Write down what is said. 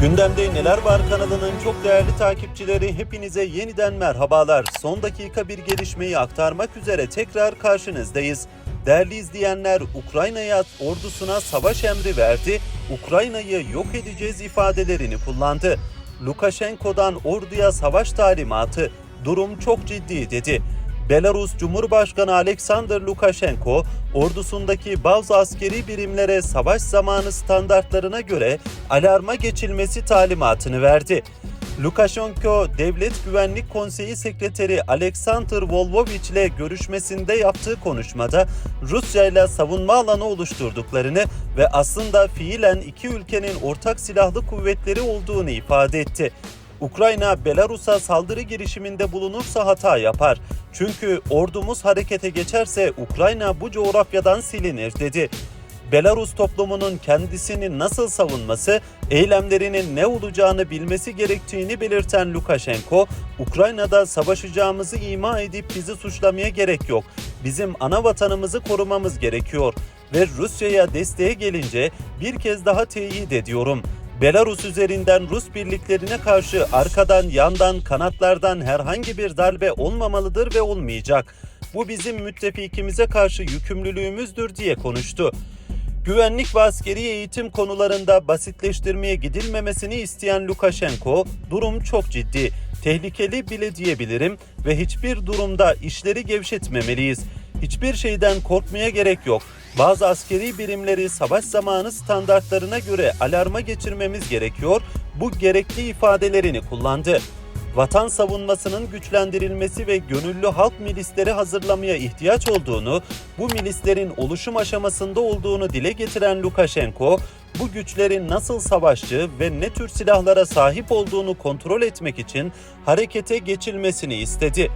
Gündemde Neler Var kanalının çok değerli takipçileri hepinize yeniden merhabalar. Son dakika bir gelişmeyi aktarmak üzere tekrar karşınızdayız. Değerli izleyenler Ukrayna'ya ordusuna savaş emri verdi, Ukrayna'yı yok edeceğiz ifadelerini kullandı. Lukashenko'dan orduya savaş talimatı, durum çok ciddi dedi. Belarus Cumhurbaşkanı Alexander Lukashenko, ordusundaki bazı askeri birimlere savaş zamanı standartlarına göre alarma geçilmesi talimatını verdi. Lukashenko, Devlet Güvenlik Konseyi Sekreteri Alexander Volvovich ile görüşmesinde yaptığı konuşmada Rusya ile savunma alanı oluşturduklarını ve aslında fiilen iki ülkenin ortak silahlı kuvvetleri olduğunu ifade etti. Ukrayna Belarus'a saldırı girişiminde bulunursa hata yapar. Çünkü ordumuz harekete geçerse Ukrayna bu coğrafyadan silinir dedi. Belarus toplumunun kendisini nasıl savunması, eylemlerinin ne olacağını bilmesi gerektiğini belirten Lukashenko, Ukrayna'da savaşacağımızı ima edip bizi suçlamaya gerek yok. Bizim ana vatanımızı korumamız gerekiyor ve Rusya'ya desteğe gelince bir kez daha teyit ediyorum. Belarus üzerinden Rus birliklerine karşı arkadan, yandan, kanatlardan herhangi bir darbe olmamalıdır ve olmayacak. Bu bizim müttefikimize karşı yükümlülüğümüzdür diye konuştu. Güvenlik ve askeri eğitim konularında basitleştirmeye gidilmemesini isteyen Lukashenko, durum çok ciddi, tehlikeli bile diyebilirim ve hiçbir durumda işleri gevşetmemeliyiz. Hiçbir şeyden korkmaya gerek yok. Bazı askeri birimleri savaş zamanı standartlarına göre alarma geçirmemiz gerekiyor. Bu gerekli ifadelerini kullandı. Vatan savunmasının güçlendirilmesi ve gönüllü halk milisleri hazırlamaya ihtiyaç olduğunu, bu milislerin oluşum aşamasında olduğunu dile getiren Lukashenko, bu güçlerin nasıl savaşçı ve ne tür silahlara sahip olduğunu kontrol etmek için harekete geçilmesini istedi.